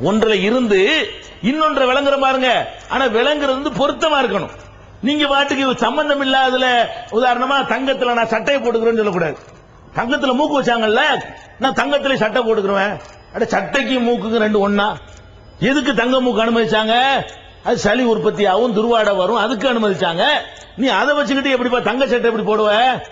ஒன்றுல இருந்து இன்னொன்றை விளங்குற பாருங்க. ஆனா விளங்குறது வந்து பொருத்தமா இருக்கணும். நீங்க பாட்டுக்கு சம்பந்தம் இல்லாததுல உதாரணமா தங்கத்துல நான் சட்டையை போட்டுக்கிறேன்னு சொல்லக்கூடாது. தங்கத்துல மூக்கு வச்சாங்கல்ல நான் தங்கத்துல சட்டை போட்டுக்கிறேன் அட சட்டைக்கு மூக்குக்கு ரெண்டு ஒன்னா எதுக்கு தங்க மூக்கு அனுமதிச்சாங்க? அது சளி உற்பத்தி ஆகும் துர்வாடை வரும் அதுக்கு அனுமதிச்சாங்க. நீ அதை வச்சுக்கிட்டு எப்படிப்பா தங்க சட்டை எப்படி போடுவ?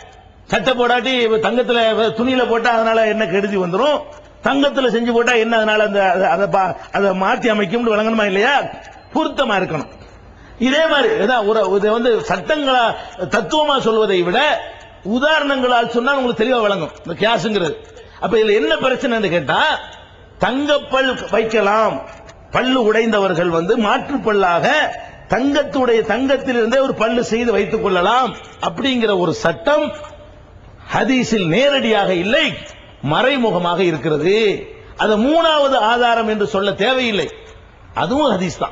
சட்டை போடாட்டி தங்கத்துல துணியில போட்டா அதனால என்ன கெடுதி வந்துடும் தங்கத்துல செஞ்சு போட்டா என்ன அதனால அந்த அதை பா- அதை மாற்றி அமைக்கும்னு விளங்கணுமா இல்லையா? பொருத்தமா இருக்கணும். இதே மாதிரி ஒரு இதை வந்து சட்டங்களா தத்துவமா சொல்வதை விட உதாரணங்களால் சொன்னால் உங்களுக்கு தெளிவா விளங்கும் இந்த கியாசுங்கிறது அப்ப இதுல என்ன பிரச்சனைன்னு கேட்டா தங்கப்பல் வைக்கலாம். பல்லு உடைந்தவர்கள் வந்து மாற்று பல்லாக தங்கத்துடைய தங்கத்திலிருந்தே ஒரு பல்லு செய்து வைத்துக் கொள்ளலாம். அப்படிங்கிற ஒரு சட்டம் ஹதீஸில் நேரடியாக இல்லை. மறைமுகமாக இருக்கிறது. அது மூணாவது ஆதாரம் என்று சொல்ல தேவையில்லை. அதுவும் ஹதீஸ் தான்.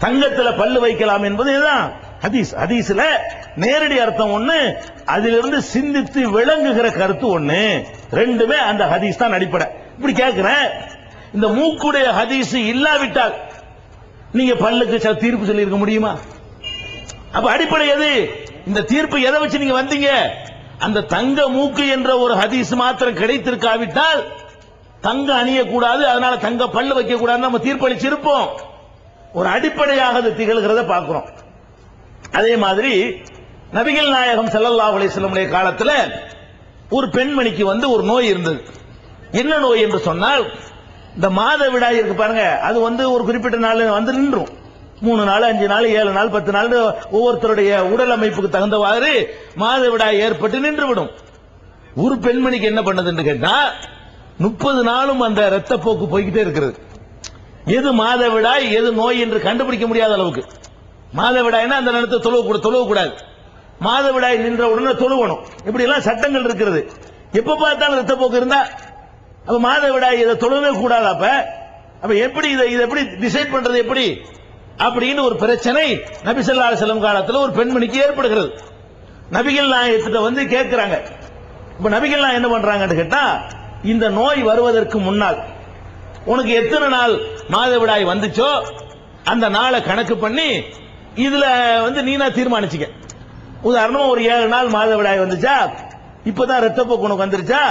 தங்கத்துல பல்லு வைக்கலாம் என்பது இதுதான். ஹதீஸ் ஹதீஸ்ல நேரடி அர்த்தம் ஒண்ணு அதிலிருந்து சிந்தித்து விளங்குகிற கருத்து ஒண்ணு. ரெண்டுமே அந்த ஹதீஸ் தான் அடிப்படை. இப்படி கேட்கிறேன் இந்த மூக்குடைய ஹதீஸ் இல்லாவிட்டால் நீங்க பல்லுக்கு சில தீர்ப்பு சொல்லியிருக்க முடியுமா? அப்ப அடிப்படை எது? இந்த தீர்ப்பு எதை வச்சு நீங்க வந்தீங்க? அந்த தங்க மூக்கு என்ற ஒரு ஹதீஸ் மாத்திரம் கிடைத்திருக்காவிட்டால் தங்க அணியக்கூடாது அதனால தங்க பல்லு வைக்க கூடாது நம்ம தீர்ப்பளிச்சிருப்போம். ஒரு அடிப்படையாக அது திகழ்கிறத பார்க்கிறோம். அதே மாதிரி நபிகள் நாயகம் செல்லல்லா அலிஸ்லமுடைய காலத்தில் ஒரு பெண்மணிக்கு வந்து ஒரு நோய் இருந்தது. என்ன நோய் என்று சொன்னால் இந்த மாத விடாய் இருக்கு பாருங்க அது வந்து ஒரு குறிப்பிட்ட நாள் வந்து நின்றும். மூணு நாள் அஞ்சு நாள் ஏழு நாள் பத்து நாள் ஒவ்வொருத்தருடைய உடல் அமைப்புக்கு தகுந்தவாறு மாதவிடாய் ஏற்பட்டு நின்று விடும் ஒரு பெண்மணிக்கு என்ன பண்ணதுன்னு கேட்டா முப்பது நாளும் அந்த ரத்தப்போக்கு போய்கிட்டே இருக்கிறது. எது மாதவிடாய் எது நோய் என்று கண்டுபிடிக்க முடியாத அளவுக்கு. மாதவிடாய்னா அந்த நேரத்தை தொழுவ தொழுவக்கூடாது கூடாது. மாதவிடாய் நின்ற உடனே தொழுவணும். இப்படி எல்லாம் சட்டங்கள் இருக்கிறது. எப்ப பார்த்தாலும் ரத்தப்போக்கு இருந்தா அப்ப மாதவிடாய் இதை தொழவே கூடாது அப்ப. அப்ப எப்படி இதை இதை எப்படி டிசைட் பண்றது எப்படி? அப்படின்னு ஒரு பிரச்சனை நபிசல்லா செல்லும் காலத்தில் ஒரு பெண்மணிக்கு ஏற்படுகிறது. நபிகள் நாயகத்திட்ட வந்து கேட்கிறாங்க. இப்ப நபிகள் நாயகம் என்ன பண்றாங்கன்னு கேட்டா இந்த நோய் வருவதற்கு முன்னால் உனக்கு எத்தனை நாள் மாதவிடாய் வந்துச்சோ அந்த நாளை கணக்கு பண்ணி இதுல வந்து நீனா தீர்மானிச்சுக்க. உதாரணமா ஒரு ஏழு நாள் மாதவிடாய் வந்துச்சா இப்பதான் ரத்தப்போக்கு உனக்கு வந்துருச்சா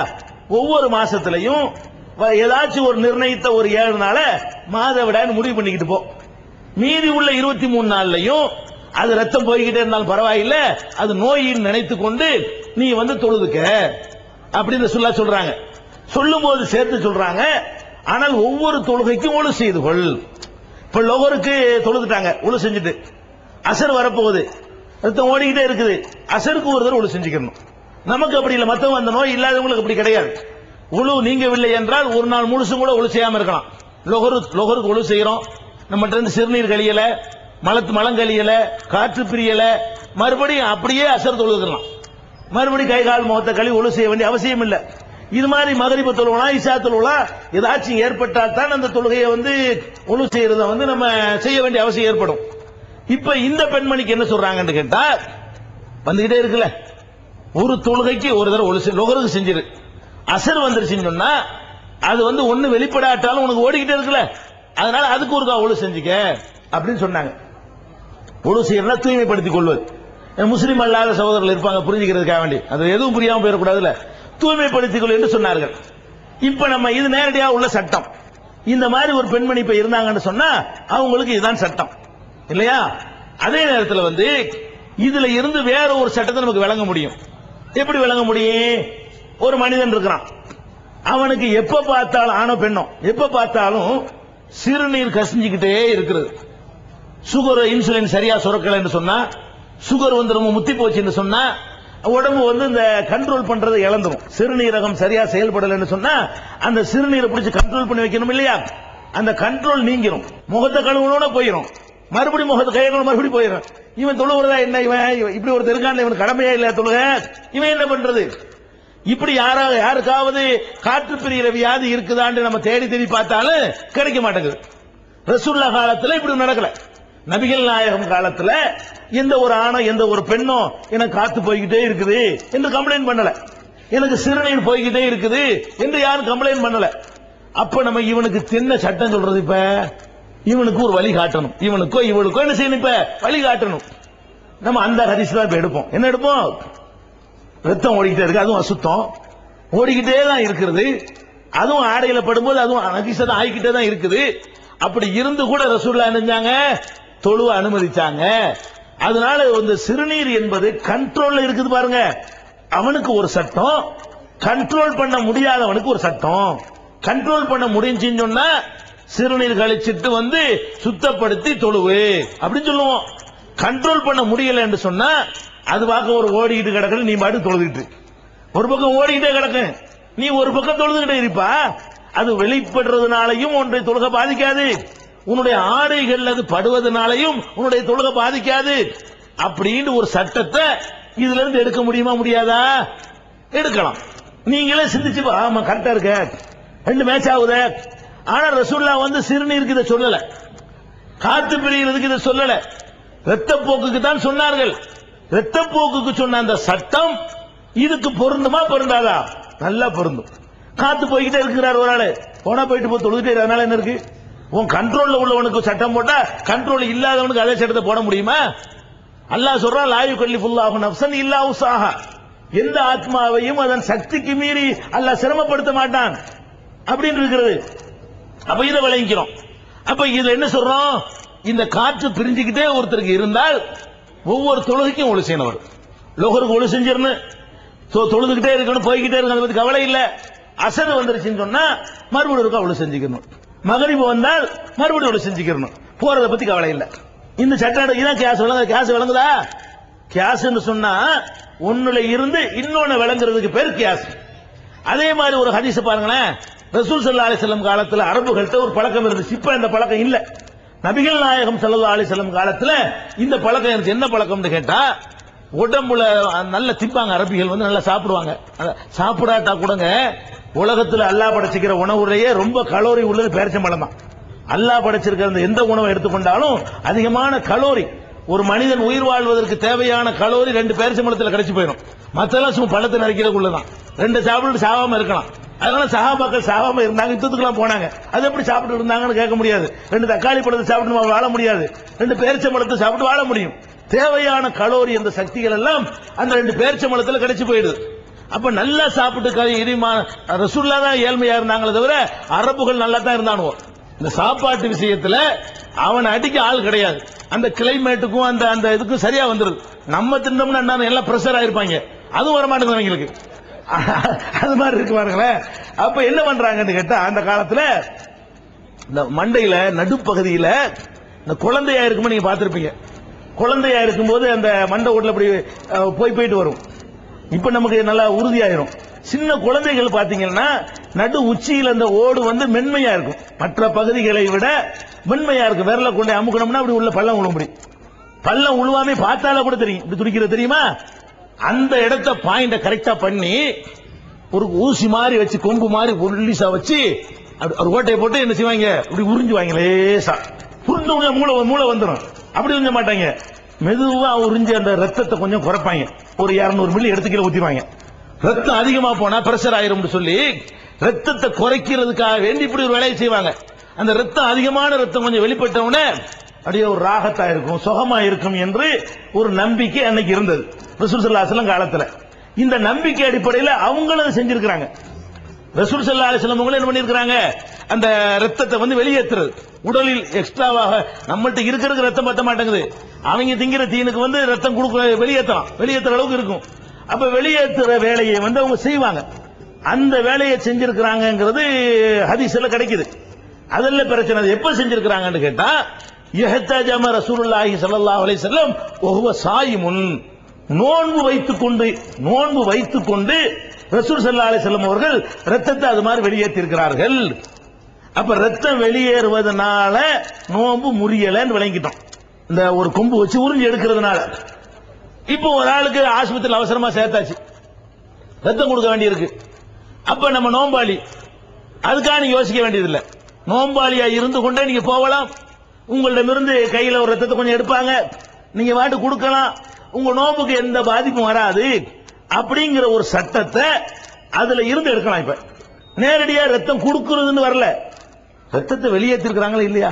ஒவ்வொரு மாசத்திலையும் ஏதாச்சும் ஒரு நிர்ணயித்த ஒரு ஏழு நாளை மாதவிடாய்னு முடிவு பண்ணிக்கிட்டு போ. மீதி உள்ள இருபத்தி மூணு நாள்லையும் அது ரத்தம் போய்கிட்டே இருந்தாலும் பரவாயில்ல. அது நோயின்னு நினைத்து கொண்டு நீ வந்து தொழுதுக்க. அப்படின்னு சொல்லா சொல்றாங்க. சொல்லும் போது சேர்த்து சொல்றாங்க. ஆனால் ஒவ்வொரு தொழுகைக்கும் ஒழு செய்து கொள். இப்ப லொகருக்கு தொழுதுட்டாங்க ஒழு செஞ்சுட்டு. அசர் வரப்போகுது. ரத்தம் ஓடிக்கிட்டே இருக்குது. அசருக்கு ஒரு தடவை ஒழு செஞ்சுக்கணும். நமக்கு அப்படி இல்லை. மத்தவங்க அந்த நோய் இல்லாதவங்களுக்கு அப்படி கிடையாது. உழு நீங்கவில்லை என்றால் ஒரு நாள் முழுசும் கூட ஒழு செய்யாம இருக்கலாம். லொகரு லொகருக்கு ஒழு செய்யறோம். நம்மகிட்ட இருந்து சிறுநீர் கழியல மலத்து மலம் கழியல காற்று பிரியல மறுபடியும் அப்படியே அசர் தொழுதுலாம் மறுபடியும் கை கால் முகத்தை கழுவி ஒழு செய்ய வேண்டிய அவசியம் இல்லை. இது மாதிரி மகரிப தொழுவலாம் இஷா தொழுவலாம் ஏதாச்சும் ஏற்பட்டால் தான் அந்த தொழுகையை வந்து ஒழு செய்யறத வந்து நம்ம செய்ய வேண்டிய அவசியம் ஏற்படும். இப்ப இந்த பெண்மணிக்கு என்ன சொல்றாங்கன்னு கேட்டா வந்துகிட்டே இருக்குல்ல. ஒரு தொழுகைக்கு ஒரு தடவை ஒழு நுகருக்கு செஞ்சிரு. அசர் வந்துருச்சுன்னு சொன்னா அது வந்து ஒண்ணு வெளிப்படாட்டாலும் உனக்கு ஓடிக்கிட்டே இருக்குல்ல. அதனால அதுக்கு ஒரு ஒழு செஞ்சுக்க அப்படின்னு சொன்னாங்க. ஒழு செய்யறதா தூய்மைப்படுத்திக் கொள்வது. முஸ்லீம் அல்லாத சகோதரர்கள் இருப்பாங்க புரிஞ்சுக்கிறதுக்காக வேண்டி. அது எதுவும் புரியாம போயிடக்கூடாதுல தூய்மைப்படுத்திக் கொள் என்று சொன்னார்கள். இப்ப நம்ம இது நேரடியாக உள்ள சட்டம். இந்த மாதிரி ஒரு பெண்மணி இப்ப இருந்தாங்கன்னு சொன்னா அவங்களுக்கு இதுதான் சட்டம். இல்லையா? அதே நேரத்தில் வந்து இதுல இருந்து வேற ஒரு சட்டத்தை நமக்கு விளங்க முடியும். எப்படி விளங்க முடியும்? ஒரு மனிதன் இருக்கிறான். அவனுக்கு எப்ப பார்த்தாலும் ஆணோ பெண்ணோ எப்ப பார்த்தாலும் சிறுநீர் கசிஞ்சுக்கிட்டே இருக்கிறது. சுகர் இன்சுலின் சரியா சுரக்கலைன்னு சொன்னா சுகர் வந்து ரொம்ப முத்தி போச்சுன்னு சொன்னா உடம்பு வந்து இந்த கண்ட்ரோல் பண்றது இழந்துரும். சிறுநீரகம் சரியா செயல்படலைன்னு சொன்னா அந்த சிறுநீரை பிடிச்சி கண்ட்ரோல் பண்ணி வைக்கணும் இல்லையா? அந்த கண்ட்ரோல் நீங்கிரும். முகத்தை கழுவுனோட போயிடும் மறுபடியும் முகத்தை கையங்களும் மறுபடியும் போயிடும் இவன் தொழுவுறதா என்ன இவன்? இப்படி ஒரு இருக்கான் இவன் கடமையா இல்லையா தொழுக? இவன் என்ன பண்றது? இப்படி யாரா யாருக்காவது காற்று பிரிகிற வியாதி இருக்குதான்னு நம்ம தேடி தேடி பார்த்தாலும் கிடைக்க மாட்டேங்குது. ரசுல்லா காலத்துல இப்படி நடக்கல. நபிகள் நாயகம் காலத்துல எந்த ஒரு ஆணோ எந்த ஒரு பெண்ணோ எனக்கு காத்து போய்கிட்டே இருக்குது என்று கம்ப்ளைண்ட் பண்ணல. எனக்கு சிறுநீர் போய்கிட்டே இருக்குது என்று யாரும் கம்ப்ளைண்ட் பண்ணல. அப்ப நம்ம இவனுக்கு தின்ன சட்டம் சொல்றது இப்ப? இவனுக்கு ஒரு வழி காட்டணும். இவனுக்கோ இவனுக்கோ என்ன செய்யணும் இப்ப? வழி காட்டணும். நம்ம அந்த ஹரிசு தான் இப்ப எடுப்போம். என்ன எடுப்போம்? ரத்தம் ஓடிக்கிட்டே இருக்கு அதுவும் அசுத்தம். ஓடிக்கிட்டே தான் இருக்கிறது அதுவும் ஆடையில படும்போது அதுவும் நபிசதம் ஆகிக்கிட்டே தான் இருக்குது. அப்படி இருந்து கூட ரசூல்லா நினைஞ்சாங்க தொழுவ அனுமதிச்சாங்க. அதனால இந்த சிறுநீர் என்பது கண்ட்ரோல்ல இருக்குது பாருங்க. அவனுக்கு ஒரு சட்டம். கண்ட்ரோல் பண்ண முடியாதவனுக்கு ஒரு சட்டம். கண்ட்ரோல் பண்ண முடிஞ்சுன்னு சொன்னா சிறுநீர் கழிச்சிட்டு வந்து சுத்தப்படுத்தி தொழுவு. அப்படின்னு சொல்லுவோம். கண்ட்ரோல் பண்ண முடியல என்று சொன்னா அது பார்க்க ஒரு ஓடிக்கிட்டு கிடக்குது நீ பாட்டு தொழுதுகிட்டு. ஒரு பக்கம் ஓடிக்கிட்டே கிடக்கு. நீ ஒரு பக்கம் தொழுதுகிட்டே இருப்பா. அது வெளிப்படுறதுனாலையும் உன்னுடைய தொழுகை பாதிக்காது. உன்னுடைய ஆடைகள் அது படுவதனாலையும் உன்னுடைய தொழுகை பாதிக்காது. அப்படின்னு ஒரு சட்டத்தை இதுல இருந்து எடுக்க முடியுமா முடியாதா? எடுக்கலாம். நீங்களே சிந்திச்சு ஆமா கரெக்டா இருக்க. ரெண்டு மேட்ச் ஆகுது. ஆனா ரசூல்லா வந்து சிறுநீருக்கு இதை சொல்லல. காத்து பிரிகிறதுக்கு இதை சொல்லல. ரத்தப்போக்குக்கு தான் சொன்னார்கள். ரத்தப்போக்குக்கு சொன்ன அந்த சட்டம் இதுக்கு பொருந்துமா பொருந்தாதா? நல்லா பொருந்தும். காத்து போய்கிட்டே இருக்கிறார் ஒரு ஆளு. போனா போயிட்டு போய் தொழுதுட்டே அதனால என்ன இருக்கு? உன் கண்ட்ரோல்ல உள்ளவனுக்கு சட்டம் போட்டா கண்ட்ரோல் இல்லாதவனுக்கு அதே சட்டத்தை போட முடியுமா? அல்லாஹ் சொல்றான் லாயு கல்லிஃபுல்லாஹு நப்சன் இல்லா உஸாஹா எந்த ஆத்மாவையும் அதன் சக்திக்கு மீறி அல்லாஹ் சிரமப்படுத்த மாட்டான். அப்படின்னு இருக்கிறது. அப்ப இதை விளங்கிக்கிறோம். அப்ப இதுல என்ன சொல்றோம்? இந்த காற்று பிரிஞ்சுக்கிட்டே ஒருத்தருக்கு இருந்தால் ஒவ்வொரு தொழுகைக்கும் ஒளி செய்யணும் அவர். லோகருக்கு ஒளி செஞ்சிடணும். தொழுதுகிட்டே இருக்கணும் போய்கிட்டே இருக்கணும் அதை பத்தி கவலை இல்ல. அசர் வந்துருச்சுன்னு சொன்னா மறுபடியும் ஒருக்கா ஒளி செஞ்சுக்கணும். மகரிபு வந்தால் மறுபடியும் ஒளி செஞ்சுக்கணும். போறதை பத்தி கவலை இல்ல. இந்த சட்டம் இதான் கேஸ் விளங்க கேஸ் விளங்குதா? கேஸ்ன்னு சொன்னா ஒண்ணுல இருந்து இன்னொன்னு விளங்குறதுக்கு பேர் கேஸ். அதே மாதிரி ஒரு ஹதீஸ் பாருங்களேன். ரசூல் சல்லா அலைஹி காலத்தில் அரபுகள்கிட்ட ஒரு பழக்கம் இருந்துச்சு. இப்ப அந்த பழக்கம் இல்லை. நபிகள் நாயகம் ஸல்லல்லாஹு அலைஹி செல்லும் காலத்துல இந்த பழக்கம் இருந்துச்சு என்ன பழக்கம்னு கேட்டா உடம்புல நல்ல திப்பாங்க அரபிகள் வந்து நல்லா சாப்பிடுவாங்க. சாப்பிடாட்டா கூடங்க உலகத்துல அல்லாஹ் படைச்சிக்கிற உணவுலையே ரொம்ப கலோரி உள்ளது பேரிச்சம்பழம் தான். அல்லாஹ் படைச்சிருக்கிற அந்த எந்த உணவை எடுத்துக்கொண்டாலும் அதிகமான கலோரி ஒரு மனிதன் உயிர் வாழ்வதற்கு தேவையான கலோரி ரெண்டு பேரிச்சம்பழத்துல கிடைச்சி போயிடும். மத்தெல்லாம் சும்மா பழத்தை நறுக்கிறதுக்குள்ளதான் ரெண்டு சாப்பிட்டு சாவாம இருக்கலாம். அதனால சகாபாக்கள் சாகாம இருந்தாங்க யுத்தத்துக்குலாம் போனாங்க. அது எப்படி சாப்பிட்டு இருந்தாங்கன்னு கேட்க முடியாது. ரெண்டு தக்காளி பழத்தை சாப்பிட்டு நம்ம வாழ முடியாது. ரெண்டு பேரிச்சம்பழத்தை சாப்பிட்டு வாழ முடியும். தேவையான கலோரி அந்த சக்திகள் எல்லாம் அந்த ரெண்டு பேரிச்சம்பழத்தில் கிடைச்சி போயிடுது. அப்ப நல்லா சாப்பிட்டு கறி இனிமா ரசுல்லா தான் ஏழ்மையா இருந்தாங்களே தவிர அரபுகள் நல்லா தான் இருந்தானுவோ. இந்த சாப்பாட்டு விஷயத்துல அவன் அடிக்க ஆள் கிடையாது. அந்த கிளைமேட்டுக்கும் அந்த அந்த இதுக்கும் சரியா வந்துருது. நம்ம தின்னோம்னா என்ன எல்லாம் ப்ரெஷர் ஆயிருப்பாங்க. அதுவும் வர மாட்டேங்குது அவங்களுக்கு. அது மாதிரி இருக்கு பாருங்களேன். அப்ப என்ன பண்றாங்கன்னு கேட்டா அந்த காலத்துல இந்த மண்டையில நடுப்பகுதியில இந்த குழந்தையா இருக்கும்போது நீங்க பார்த்திருப்பீங்க. குழந்தையா இருக்கும்போது அந்த மண்டை ஓட்டில் அப்படி போய் போயிட்டு வரும். இப்ப நமக்கு நல்லா உறுதியாயிரும். சின்ன குழந்தைகள் பாத்தீங்கன்னா நடு உச்சியில் அந்த ஓடு வந்து மென்மையா இருக்கும். மற்ற பகுதிகளை விட மென்மையா இருக்கும். விரல கொண்டு அமுக்கணும்னா அப்படி உள்ள பள்ளம் உள்ள முடியும் பள்ளம் உழுவாமே பார்த்தால கூட தெரியும். இப்படி துடிக்கிறது தெரியுமா? அந்த இடத்த பாயிண்ட கரெக்டா பண்ணி ஒரு ஊசி மாதிரி வச்சு கொம்பு மாதிரி புள்ளிசா வச்சு அப்படி ஒரு ஓட்டையை போட்டு என்ன செய்வாங்க? இப்படி உறிஞ்சுவாங்க லேசா. புரிஞ்ச உடனே மூளை மூளை வந்துடும் அப்படி உறிஞ்ச மாட்டாங்க. மெதுவா உறிஞ்சு அந்த ரத்தத்தை கொஞ்சம் குறைப்பாங்க. ஒரு 200 மில்லி எடுத்து கீழே ஊத்திடுவாங்க. ரத்தம் அதிகமா போனா பிரஷர் ஆயிரும்னு சொல்லி ரத்தத்தை குறைக்கிறதுக்காக வேண்டி இப்படி ஒரு வேலையை செய்வாங்க. அந்த ரத்தம் அதிகமான ரத்தம் கொஞ்சம் வெளிப்பட்ட உடனே அப்படியே ஒரு ராகத்தா இருக்கும் சுகமா இருக்கும் என்று ஒரு நம்பிக்கை அன்னைக்கு இருந்தது. ரசூல் சல்லா அலைஹி காலத்துல. இந்த நம்பிக்கை அடிப்படையில் அவங்களும் அதை செஞ்சிருக்கிறாங்க. ரசூல் சல்லா அலைஹி அவங்களும் என்ன பண்ணிருக்கிறாங்க? அந்த ரத்தத்தை வந்து வெளியேற்றுறது. உடலில் எக்ஸ்ட்ராவாக நம்மள்ட்ட இருக்கிறதுக்கு ரத்தம் பத்த மாட்டேங்குது. அவங்க திங்கிற தீனுக்கு வந்து ரத்தம் கொடுக்க வெளியேற்றலாம் வெளியேற்றுற அளவுக்கு இருக்கும். அப்ப வெளியேற்றுற வேலையை வந்து அவங்க செய்வாங்க. அந்த வேலையை செஞ்சிருக்கிறாங்கிறது ஹதீஸ்ல கிடைக்குது. அதெல்லாம் பிரச்சனை. அது எப்ப செஞ்சிருக்கிறாங்கன்னு கேட்டா எஹத்தஜம ரசூலுல்லாஹி ஸல்லல்லாஹு அலைஹி வஸல்லம் வஹுவ சாயிமுன் நோன்பு வைத்துக் கொண்டு நோன்பு வைத்துக் கொண்டு ரசூல் ஸல்லல்லாஹு அலைஹி வஸல்லம் அவர்கள் ரத்தத்தை அது மாதிரி வெளியேற்றி இருக்கிறார்கள் அப்ப ரத்தம் வெளியேறுவதனால நோன்பு முறியலன்னு விளங்கிட்டோம். இந்த ஒரு கொம்பு வச்சு உறிஞ்சி எடுக்கிறதுனால. இப்போ ஒரு ஆளுக்கு ஆஸ்பத்திரியில் அவசரமா சேர்த்தாச்சு. ரத்தம் கொடுக்க வேண்டியிருக்கு. அப்ப நம்ம நோம்பாளி அதுக்காக நீங்க யோசிக்க வேண்டியதில்லை. நோம்பாளியா இருந்து கொண்டே நீங்க போகலாம். உங்களிடமிருந்து கையில ஒரு ரத்தத்தை கொஞ்சம் எடுப்பாங்க. நீங்க வாட்டு கொடுக்கலாம். உங்க நோம்புக்கு எந்த பாதிப்பும் வராது. அப்படிங்கிற ஒரு சட்டத்தை அதுல இருந்து எடுக்கலாம் இப்ப. நேரடியா ரத்தம் கொடுக்கறதுன்னு வரல. ரத்தத்தை வெளியேற்றிருக்கிறாங்களா இல்லையா?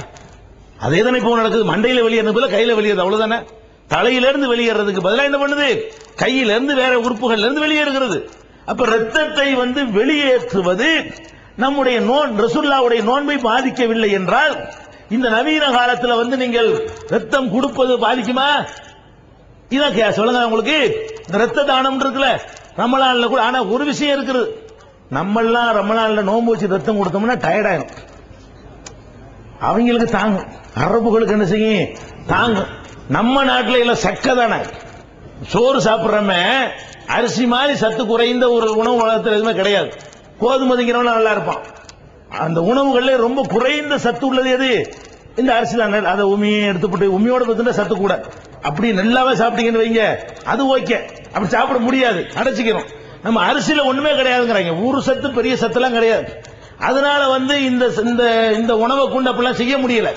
அதே தானே இப்போ நடக்குது. மண்டையில வெளியேறது கையில வெளியேறது அவ்வளவுதானே? தலையிலிருந்து வெளியேறதுக்கு பதிலாக என்ன பண்ணுது? கையில இருந்து வேற உறுப்புகள்ல இருந்து வெளியேறுகிறது. அப்ப ரத்தத்தை வந்து வெளியேற்றுவது நம்முடைய நோன் ரசுல்லாவுடைய நோன்பை பாதிக்கவில்லை என்றால் இந்த நவீன காலத்துல வந்து நீங்கள் ரத்தம் கொடுப்பது பாதிக்குமா? இதான் கே சொல்லுங்க உங்களுக்கு. இந்த ரத்த தானம் இருக்குல்ல ரமலான்ல கூட. ஆனா ஒரு விஷயம் இருக்குது. நம்மெல்லாம் ரமலான்ல நோன்பு வச்சு ரத்தம் கொடுத்தோம்னா டயர்டாயிரும் அவங்களுக்கு தாங்கும். அரபுகளுக்கு என்ன செய்யும்? தாங்கும். நம்ம நாட்டில் இல்லை சக்கை தானே. சோறு சாப்பிட்றம அரிசி மாதிரி சத்து குறைந்த ஒரு உணவு உலகத்தில் எதுவுமே கிடையாது. கோதுமதிங்கிறவன நல்லா இருப்பான். அந்த உணவுகள்ல ரொம்ப குறைந்த சத்து உள்ளது எது? இந்த அரிசி தான். அதை உமியை எடுத்துப்பட்டு உமியோட பத்தின சத்து கூட. அப்படி நல்லாவே சாப்பிட்டீங்கன்னு வைங்க. அது ஓகே. அப்படி சாப்பிட முடியாது. அடைச்சிக்கிறோம். நம்ம அரிசியில ஒண்ணுமே கிடையாதுங்கிறாங்க. ஊரு சத்து பெரிய சத்துலாம் கிடையாது. அதனால வந்து இந்த இந்த இந்த உணவை கொண்டு அப்படிலாம் செய்ய முடியல.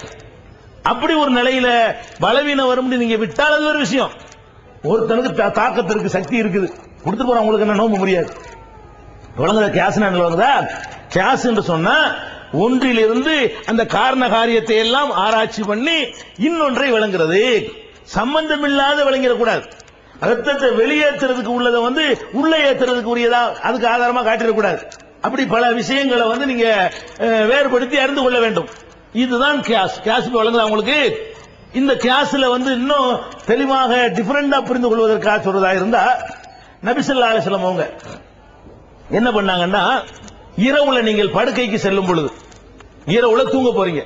அப்படி ஒரு நிலையில பலவீனம் வரும் நீங்க விட்டால் அது ஒரு விஷயம். ஒருத்தனுக்கு தா- தாக்கத்திற்கு சக்தி இருக்குது. கொடுத்து போற உங்களுக்கு என்ன நோம்பு முடியாது. விளங்குதா கேஸ் விளங்குதா கேஸ் என்று சொன்னா ஒன்றிலிருந்து அந்த காரண காரியத்தை எல்லாம் ஆராய்ச்சி பண்ணி இன்னொன்றை விளங்குறது. சம்பந்தமில்லாத விளங்கிடக்கூடாது ரத்தத்தை வெளியேற்றுறதுக்கு உள்ளதை வந்து உள்ளே ஏற்றுறதுக்கு உரியதா அதுக்கு ஆதாரமா காட்டிடக்கூடாது அப்படி பல விஷயங்களை வந்து நீங்க வேறுபடுத்தி அறிந்து கொள்ள வேண்டும். இதுதான் கேஸ். கேஸ் வழங்குதா உங்களுக்கு? இந்த கேஸ்ல வந்து இன்னும் தெளிவாக டிஃபரெண்டா புரிந்து கொள்வதற்காக சொல்றதா இருந்தா நபிசல்லா அலிஸ்லாம் அவங்க என்ன பண்ணாங்கன்னா இரவுல நீங்கள் படுக்கைக்கு செல்லும் பொழுது இரவுல தூங்க போறீங்க.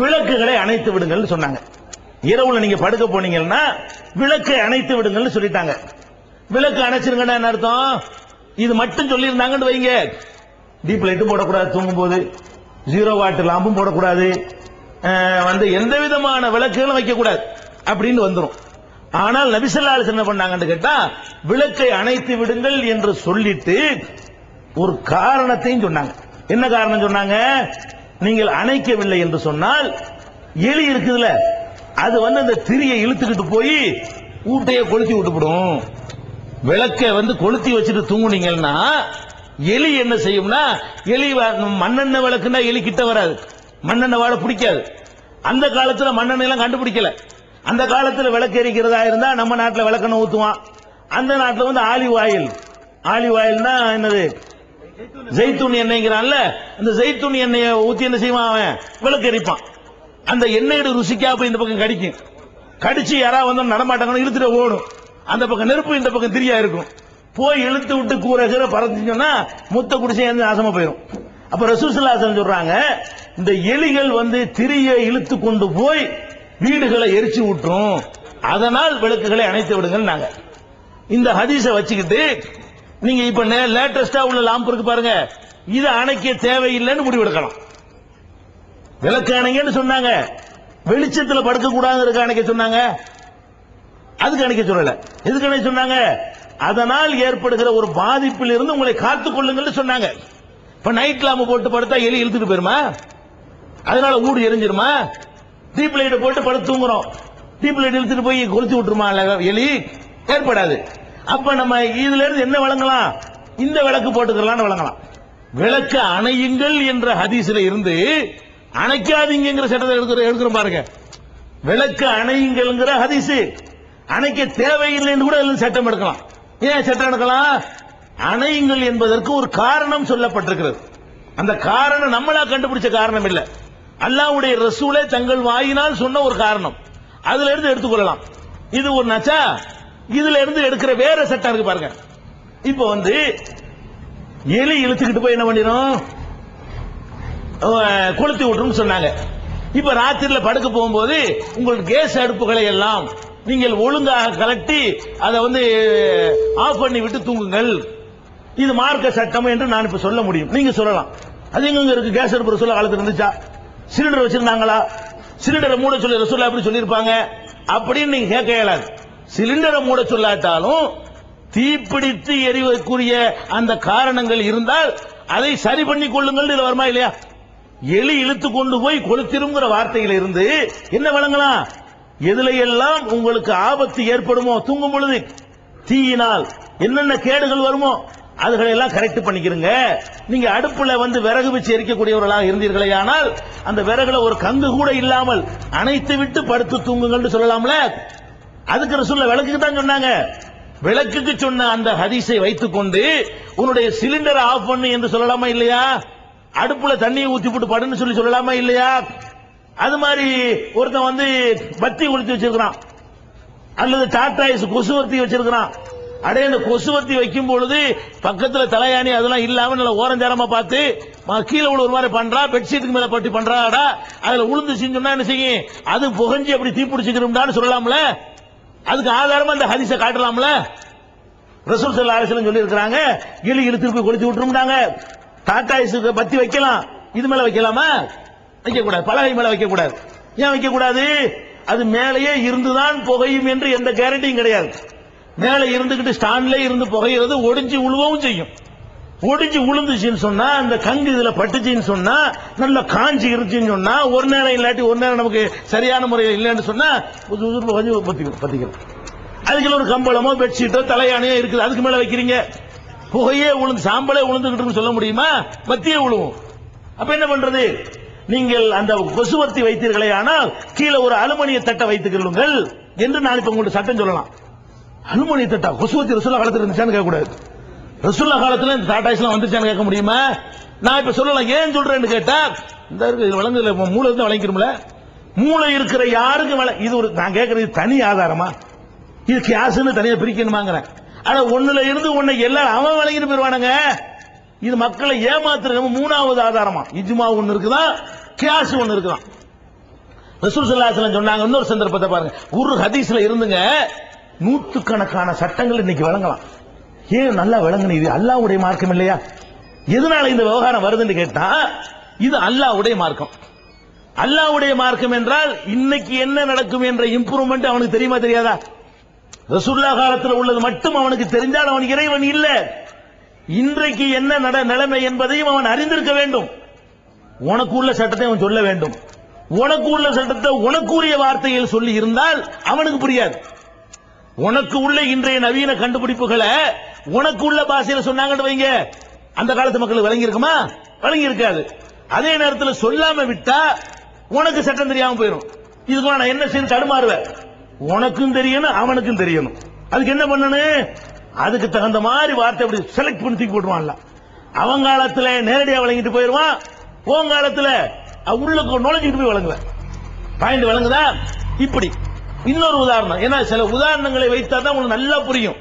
விளக்குகளை அணைத்து விடுங்கள்னு சொன்னாங்க. இரவுல நீங்க படுக்க போனீங்கன்னா விளக்கை அணைத்து விடுங்கள்னு சொல்லிட்டாங்க. விளக்கு அணைச்சிருங்கன்னா என்ன அர்த்தம்? இது மட்டும் சொல்லியிருந்தாங்கன்னு வைங்க. டீப் லைட்டும் போடக்கூடாது தூங்கும் போது ஜீரோ வாட் லாம்பும் போடக்கூடாது வந்து எந்த விதமான விளக்குகளும் வைக்கக்கூடாது. அப்படின்னு வந்துடும் ஆனால் நபிசல்லாஸ் என்ன பண்ணாங்கன்னு கேட்டா விளக்கை அணைத்து விடுங்கள் என்று சொல்லிட்டு ஒரு காரணத்தையும் சொன்னாங்க. என்ன காரணம் சொன்னாங்க? நீங்கள் அணைக்கவில்லை என்று சொன்னால் எலி இருக்குதுல அது வந்து அந்த திரியை இழுத்துக்கிட்டு போய் ஊட்டைய கொளுத்தி விட்டுப்படும் விளக்கை வந்து கொளுத்தி வச்சுட்டு தூங்குனீங்கன்னா எலி என்ன செய்யும்னா எலி வ- மண்ணெண்ணெய் விளக்குன்னா எலி கிட்ட வராது. மண்ணெண்ணெய் வாழ பிடிக்காது. அந்த காலத்துல மண்ணெண்ணெய் எல்லாம் கண்டுபிடிக்கல. அந்த காலத்துல விளக்கு எரிக்கிறதா இருந்தா நம்ம நாட்டில் விளக்கணும் ஊத்துவான். அந்த நாட்டில் வந்து ஆலிவ் ஆயில். ஆலிவ் ஆயில்னா என்னது? ஜெய்தூன் எண்ணெய்ங்கிறான்ல அந்த ஜெய்தூன் எண்ணெயை ஊத்தி என்ன செய்வான் அவன்? விளக்கு எரிப்பான் அந்த எண்ணெயோட ருசிக்கா போய் இந்த பக்கம் கடிக்கும். கடிச்சு யாராவது வந்து நடமாட்டாங்கன்னு இழுத்துட்டு ஓடும். அந்த பக்கம் நெருப்பு இந்த பக்கம் திரியா இருக்கும். போய் இழுத்து விட்டு கூரை கீரை பறந்துச்சோன்னா முத்த குடிசை வந்து நாசமா போயிடும் அப்ப ரசூசல்லாசன் சொல்றாங்க இந்த எலிகள் வந்து திரியை இழுத்து கொண்டு போய் வீடுகளை எரிச்சு விட்டுரும் அதனால் விளக்குகளை அணைத்து விடுங்கள் நாங்க. இந்த ஹதீஸை வச்சுக்கிட்டு நீங்க இப்ப லேட்டஸ்டா உள்ள லாம்ப் இருக்கு பாருங்க. இதை அணைக்க தேவையில்லைன்னு முடிவெடுக்கலாம். விளக்கு அணைங்கன்னு சொன்னாங்க. வெளிச்சத்துல படுக்க கூடாது அணைக்க சொன்னாங்க. அதுக்கு அணைக்க சொல்லல. எதுக்கு அணைக்க சொன்னாங்க? அதனால் ஏற்படுகிற ஒரு பாதிப்பில் இருந்து உங்களை காத்துக் கொள்ளுங்கள்னு சொன்னாங்க. இப்ப நைட் லாம்பு போட்டு படுத்தா எலி இழுத்துட்டு போயிருமா? அதனால ஊடு எரிஞ்சிருமா? டீப் லைட் போட்டு படுத்து தூங்குறோம். டீப் லைட் இழுத்துட்டு போய் கொளுத்தி விட்டுருமா? இல்ல எலி ஏற்படாது. அப்ப நம்ம இதுல இருந்து என்ன வழங்கலாம் இந்த விளக்கு போட்டுக்கலாம்னு வழங்கலாம் விளக்கு அணையுங்கள் என்ற ஹதீஸ்ல இருந்து அணைக்காதீங்கிற சட்டத்தை எடுக்கிற எடுக்கிறோம் பாருங்க. விளக்கு அணையுங்கள்ங்கிற ஹதீஸ். அணைக்க தேவையில்லைன்னு கூட அதில் சட்டம் எடுக்கலாம். ஏன் சட்டம் எடுக்கலாம்? அணையுங்கள் என்பதற்கு ஒரு காரணம் சொல்லப்பட்டிருக்கிறது. அந்த காரணம் நம்மளா கண்டுபிடிச்ச காரணம் இல்லை. அல்லாவுடைய ரசூலே தங்கள் வாயினால் சொன்ன ஒரு காரணம். அதுல இருந்து எடுத்துக்கொள்ளலாம். இது ஒரு நச்சா? இதுல இருந்து எடுக்கிற வேற சட்டம் இருக்கு பாருங்க. இப்போ வந்து எலி இழுத்துக்கிட்டு போய் என்ன பண்ணிடும் கொளுத்தி விட்டுரும் சொன்னாங்க. இப்ப ராத்திரில படுக்க போகும்போது உங்களுக்கு கேஸ் அடுப்புகளை எல்லாம் நீங்கள் ஒழுங்காக கலட்டி அதை வந்து ஆஃப் பண்ணி விட்டு தூங்குங்கள். இது மார்க்க சட்டம் என்று நான் இப்ப சொல்ல முடியும். நீங்க சொல்லலாம். அது எங்க இருக்கு? கேஸ் அடுப்பு சொல்ல காலத்துல இருந்துச்சா? சிலிண்டர் வச்சிருந்தாங்களா? சிலிண்டரை மூட சொல்லி ரசூல்லா எப்படி சொல்லியிருப்பாங்க. அப்படின்னு நீங்க கேட்க இயலாது. சிலிண்டரை மூட சொல்லாட்டாலும் தீப்பிடித்து எரிவதற்குரிய அந்த காரணங்கள் இருந்தால் அதை சரி பண்ணி கொள்ளுங்கள் இதுல வருமா இல்லையா? எலி இழுத்து கொண்டு போய் கொளுத்திருங்கிற வார்த்தையில இருந்து என்ன வழங்கலாம் எதுல எல்லாம் உங்களுக்கு ஆபத்து ஏற்படுமோ? தூங்கும் பொழுது தீயினால் என்னென்ன கேடுகள் வருமோ? அதுகளை எல்லாம் கரெக்ட் பண்ணிக்கிறங்க. நீங்க அடுப்புல வந்து விறகு வச்சு எரிக்கக்கூடியவர்களாக இருந்தீர்களே ஆனால் அந்த விறகுல ஒரு கங்கு கூட இல்லாமல் அணைத்து விட்டு படுத்து தூங்குங்கள்னு சொல்லலாம்ல? அதுக்கு ரசூல்ல விளக்குக்கு தான் சொன்னாங்க. விளக்குக்கு சொன்ன அந்த ஹதீஸை வைத்துக்கொண்டு உன்னுடைய சிலிண்டரை ஆஃப் பண்ணு என்று சொல்லலாமா இல்லையா? அடுப்புல தண்ணியை ஊத்தி போட்டு படுன்னு சொல்லி சொல்லலாமா இல்லையா? அது மாதிரி ஒருத்தன் வந்து பத்தி கொளுத்தி வச்சிருக்கிறான். அல்லது டாடா ஐஸ் கொசுவர்த்தி வச்சிருக்கிறான். அடே இந்த கொசுவர்த்தி வைக்கும் பொழுது பக்கத்துல தலையாணி அதெல்லாம் இல்லாம நல்ல ஓரஞ்சாரமா பார்த்து கீழே உள்ள ஒரு மாதிரி பண்றா பெட்ஷீட்டுக்கு மேல பட்டி பண்றாடா அதுல உளுந்து செஞ்சோம்னா என்ன செய்யும்? அது புகஞ்சு அப்படி தீப்பிடிச்சுக்கிறோம்டான்னு சொல்லலாம்ல? அதுக்கு ஆதாரமா இந்த ஹரிசை காட்டலாம்ல? ரசூல் சல்லா அரசு சொல்லி இருக்கிறாங்க கிளி இழுத்து போய் கொளுத்தி விட்டுருந்தாங்க டாடா ஐஸுக்கு பத்தி வைக்கலாம். இது மேல வைக்கலாமா? வைக்க கூடாது பலகை மேல வைக்க கூடாது ஏன் வைக்க கூடாது அது மேலேயே இருந்துதான் புகையும் என்று எந்த கேரண்டியும் கிடையாது. மேலே இருந்துகிட்டு ஸ்டாண்ட்ல இருந்து புகையிறது ஒடிஞ்சு உழுவவும் செய்யும். ஒடிஞ்சு உளுந்துச்சுன்னு சொன்னா அந்த கங்கு இதுல பட்டுச்சுன்னு சொன்னா நல்லா காஞ்சி இருந்துச்சுன்னு சொன்னா ஒரு நேரம் இல்லாட்டி ஒரு நேரம் நமக்கு சரியான முறையில் இல்லைன்னு சொன்னா புது கொஞ்சம் பத்திக்கிறோம் பத்திக்கிறோம் அதுக்குள்ள ஒரு கம்பளமோ பெட்ஷீட்டோ தலையானையோ இருக்குது. அதுக்கு மேல வைக்கிறீங்க. புகையே உளுந்து சாம்பலே உளுந்துகிட்டு சொல்ல முடியுமா? பத்தியே உழுவும். அப்ப என்ன பண்றது? நீங்கள் அந்த கொசுவர்த்தி வைத்தீர்களே ஆனால் கீழே ஒரு அலுமினிய தட்டை வைத்துக் கொள்ளுங்கள் என்று நான் இப்ப உங்களுக்கு சட்டம் சொல்லலாம். அலுமினிய தட்டா கொசுவர்த்தி ரசுல்லா காலத்தில் இருந்துச்சான்னு கேட்க கூடாது ரசுல்லா காலத்தில் இந்த டாடா எல்லாம் வந்துச்சான்னு கேட்க முடியுமா? நான் இப்ப சொல்லலாம் ஏன் சொல்றேன்னு கேட்டா இந்த இருக்கு இது மூளை இருந்து வழங்கிரும்ல மூளை இருக்கிற யாருக்கும் வள இது ஒரு நான் கேட்கறது தனி ஆதாரமா? இது கேஸ்னு தனியாக பிரிக்கணுமாங்கிறேன். ஆனா ஒண்ணுல இருந்து ஒண்ணு எல்லாரும் அவன் வழங்கிட்டு போயிருவானுங்க. இது மக்களை ஏமாத்துற மூணாவது ஆதாரமா? இஜ்மா ஒன்று இருக்குதா? கேஸ் ஒன்று இருக்குதான் ரசூல் சொல்லாசலம் சொன்னாங்க இன்னொரு சந்தர்ப்பத்தை பாருங்க. ஒரு ஹதீஸ்ல இருந்துங்க நூற்றுக்கணக்கான சட்டங்கள் இன்னைக்கு வழங்கலாம். ஏன் நல்லா விளங்கணும் இது அல்லாஹ்வுடைய மார்க்கம் இல்லையா? எதனால இந்த விவகாரம் வருதுன்னு கேட்டா இது அல்லாஹ்வுடைய மார்க்கம். அல்லாஹ்வுடைய மார்க்கம் என்றால் இன்னைக்கு என்ன நடக்கும் என்ற இம்ப்ரூவ்மெண்ட் அவனுக்கு தெரியுமா தெரியாதா? ரசுல்லா காலத்தில் உள்ளது மட்டும் அவனுக்கு தெரிந்தால் அவன் இறைவன் இல்ல. இன்றைக்கு என்ன நட நிலைமை என்பதையும் அவன் அறிந்திருக்க வேண்டும். உனக்கு உள்ள சட்டத்தை அவன் சொல்ல வேண்டும். உனக்கு உள்ள சட்டத்தை உனக்குரிய வார்த்தையில் சொல்லி இருந்தால் அவனுக்கு புரியாது. உனக்கு உள்ள இன்றைய நவீன கண்டுபிடிப்புகளை உனக்கு உள்ள பாஷையில சொன்னாங்கன்னு வைங்க. அந்த காலத்து மக்களுக்கு விளங்கி இருக்குமா விளங்கி இருக்காது அதே நேரத்தில் சொல்லாம விட்டா உனக்கு சட்டம் தெரியாம போயிடும் இதுக்கு நான் என்ன செய்யணும்? தடுமாறுவேன். உனக்கும் தெரியணும் அவனுக்கும் தெரியணும். அதுக்கு என்ன பண்ணணும்? அதுக்கு தகுந்த மாதிரி வார்த்தை அப்படி செலக்ட் பண்ணி தூக்கி போட்டுவான்ல அவன் காலத்துல நேரடியா வழங்கிட்டு போயிடுவான் உன் காலத்துல அவன் நுழைஞ்சிட்டு போய் வழங்குவேன் பாயிண்ட் வழங்குதா இப்படி. இன்னொரு உதாரணம். ஏன்னா சில உதாரணங்களை வைத்தா தான் உங்களுக்கு நல்லா புரியும்.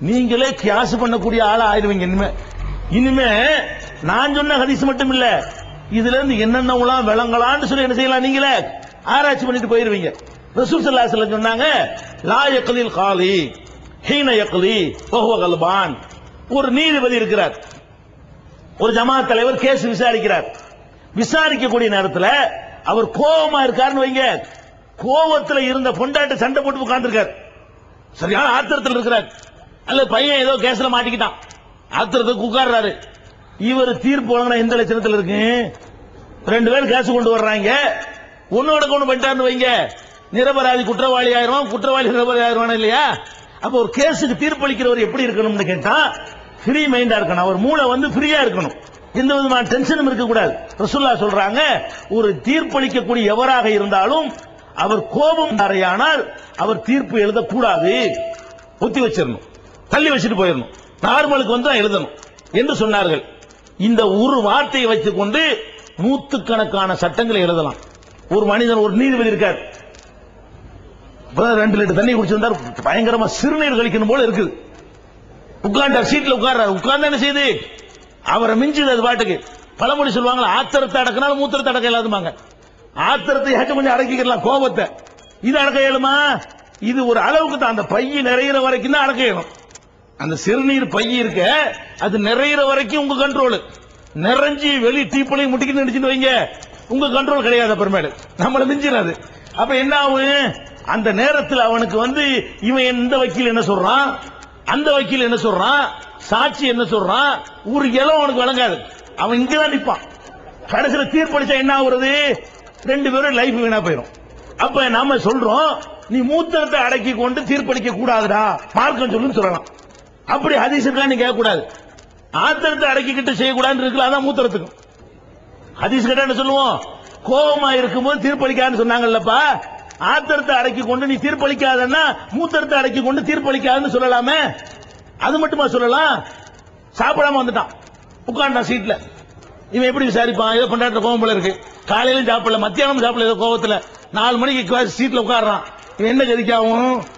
நீங்களே கியாஸ் பண்ணக்கூடிய ஆளா ஆயிடுவீங்க இனிமே. இனிமே நான் சொன்ன ஹதீஸ் மட்டும் இல்ல. இதுல இருந்து என்னென்னலாம் விளங்கலாம்னு சொல்லி என்ன செய்யலாம் நீங்களே? ஆராய்ச்சி பண்ணிட்டு போயிருவீங்க. ரசூல் ஸல்லல்லாஹு சொன்னாங்க லா யக்லில் காலி ஹீன யக்லி வஹுவ கல்பான். ஒரு நீதிபதி இருக்கிறார். ஒரு ஜமாத் தலைவர் கேஸ் விசாரிக்கிறார். விசாரிக்கக்கூடிய நேரத்துல அவர் கோபமா இருக்காருன்னு வைங்க. கோபத்துல இருந்த பொண்டாட்டு சண்டை போட்டு உட்கார்ந்துருக்காரு. சரியான ஆத்திரத்தில் இருக்கிறார். அல்ல பையன் ஏதோ கேஸ்ல மாட்டிக்கிட்டான். ஆத்திரத்துக்கு உட்கார்றாரு. இவர் தீர்ப்பு வழங்கின எந்த லட்சணத்தில் இருக்கு? ரெண்டு பேரும் கேஸ் கொண்டு வர்றாங்க. ஒன்னோட கொண்டு பண்ணிட்டாருன்னு வைங்க. நிரபராதி குற்றவாளி ஆயிரும் குற்றவாளி நிரபராதி ஆயிரும் இல்லையா? அப்ப ஒரு கேஸுக்கு தீர்ப்பளிக்கிறவர் எப்படி இருக்கணும்னு கேட்டா ஃப்ரீ மைண்டா இருக்கணும். அவர் மூளை வந்து ஃப்ரீயா இருக்கணும். எந்த விதமான டென்ஷனும் இருக்கக்கூடாது. ரசுல்லா சொல்றாங்க ஒரு தீர்ப்பளிக்கக்கூடிய எவராக இருந்தாலும் அவர் கோபம் தரையானால் அவர் தீர்ப்பு எழுதக்கூடாது. ஒத்தி வச்சிடணும் தள்ளி வச்சுட்டு போயிடணும் நார்மலுக்கு வந்து தான் எழுதணும். என்று சொன்னார்கள். இந்த ஒரு வார்த்தையை வைத்துக்கொண்டு நூத்துக்கணக்கான சட்டங்களை எழுதலாம். ஒரு மனிதன் ஒரு நீதிபதி இருக்கார். ரெண்டு லிட்டர் தண்ணி குடிச்சிருந்தார். பயங்கரமா சிறுநீர் கழிக்கணும் போல இருக்குது. உட்கார்ந்தார் சீட்ல உட்கார்றாரு. உட்கார்ந்து என்ன செய்யுது அவரை மிஞ்சுது அது பாட்டுக்கு. பழமொழி சொல்லுவாங்க ஆத்திரத்தை அடக்கினாலும் மூத்திரத்தை அடக்க இல்லாதுமாங்க ஆத்திரத்தை ஏற்ற கொஞ்சம் அடக்கிக்கலாம் கோபத்தை. இது அடக்க இயலுமா? இது ஒரு அளவுக்கு தான். அந்த பைய நிறையிற வரைக்கும் தான் அடக்க இயலும். அந்த சிறுநீர் பைய இருக்க அது நிறையிற வரைக்கும் உங்க கண்ட்ரோல் நிறைஞ்சி வெளி டீப்பளையும் முட்டிக்கிட்டு நினைச்சுட்டு வைங்க. உங்க கண்ட்ரோல் கிடையாது அப்புறமேலு. நம்மளை மிஞ்சிடாது அப்ப என்ன ஆகும்? அந்த நேரத்தில் அவனுக்கு வந்து இவன் எந்த வக்கீல் என்ன சொல்றான்? அந்த வக்கீல் என்ன சொல்றான்? சாட்சி என்ன சொல்றான்? ஒரு இலம் அவனுக்கு வழங்காது. அவன் இங்கதான் நிற்பான் கடைசியில் தீர்ப்பளிச்சா என்ன ஆகுறது? ரெண்டு பேரும் லைஃப் வீணா போயிடும் அப்ப நாம சொல்றோம் நீ மூத்தத்தை அடக்கி கொண்டு தீர்ப்பளிக்க கூடாதுடா. மார்க்கம் சொல்லுன்னு சொல்லலாம். அப்படி ஹதீஸ் இருக்கா நீ கேட்க கூடாது ஆத்திரத்தை அடக்கிக்கிட்டு செய்யக்கூடாதுன்னு இருக்கலாம் அதான் மூத்திரத்துக்கும் ஹதீஸ் கேட்டா என்ன சொல்லுவோம்? கோபமா இருக்கும்போது தீர்ப்பளிக்காதுன்னு சொன்னாங்கல்லப்பா. ஆத்திரத்தை அடக்கி கொண்டு நீ தீர்ப்பளிக்காதன்னா மூத்தரத்தை அடக்கி கொண்டு தீர்ப்பளிக்காதுன்னு சொல்லலாமே. அது மட்டுமா சொல்லலாம்? சாப்பிடாம வந்துட்டான். உட்கார்ந்தான் சீட்ல இவன் எப்படி விசாரிப்பான்? ஏதோ கொண்டாட்ட கோவம் போல இருக்கு. காலையிலும் சாப்பிடல மத்தியானம் சாப்பிடல ஏதோ கோவத்துல. நாலு மணிக்கு சீட்ல உட்காடுறான் இவன் என்ன கதிக்காவும்?